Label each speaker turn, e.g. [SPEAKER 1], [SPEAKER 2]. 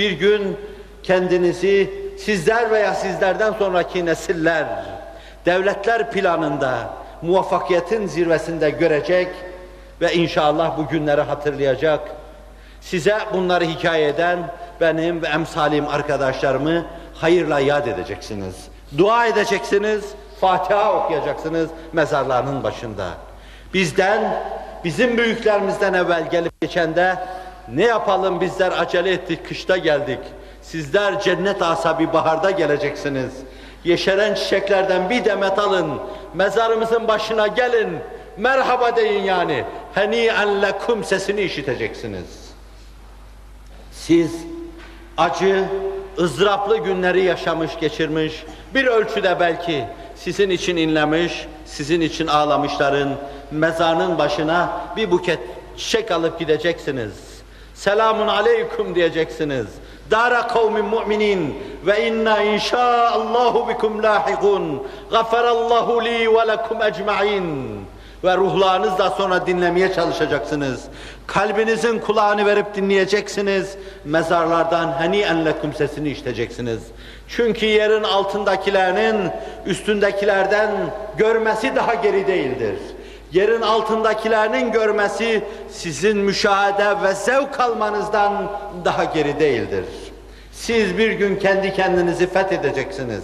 [SPEAKER 1] Bir gün kendinizi sizler veya sizlerden sonraki nesiller devletler planında muvaffakiyetin zirvesinde görecek ve inşallah bu günleri hatırlayacak. Size bunları hikaye eden benim ve emsalim arkadaşlarımı hayırla yad edeceksiniz. Dua edeceksiniz, Fatiha okuyacaksınız mezarlarının başında. Bizden, bizim büyüklerimizden evvel gelip geçende ne yapalım bizler acele ettik, kışta geldik. Sizler cennet asabi baharda geleceksiniz. Yeşeren çiçeklerden bir demet alın, mezarımızın başına gelin, merhaba deyin yani. Heni'en lekum sesini işiteceksiniz. Siz acı, ızdıraplı günleri yaşamış, geçirmiş, bir ölçüde belki sizin için inlemiş, sizin için ağlamışların mezarının başına bir buket çiçek alıp gideceksiniz. Selamun aleyküm diyeceksiniz. Dara kavmin mu'minin ve inna inşaallahu bikum lahikun. Gafarallahu li ve lekum ecmaîn ve ruhlarınızla sonra dinlemeye çalışacaksınız. Kalbinizin kulağını verip dinleyeceksiniz. Mezarlardan heni'en lekum sesini işiteceksiniz. Çünkü yerin altındakilerinin üstündekilerden görmesi daha geri değildir. Yerin altındakilerinin görmesi sizin müşahede ve zevk almanızdan daha geri değildir. Siz bir gün kendi kendinizi fethedeceksiniz.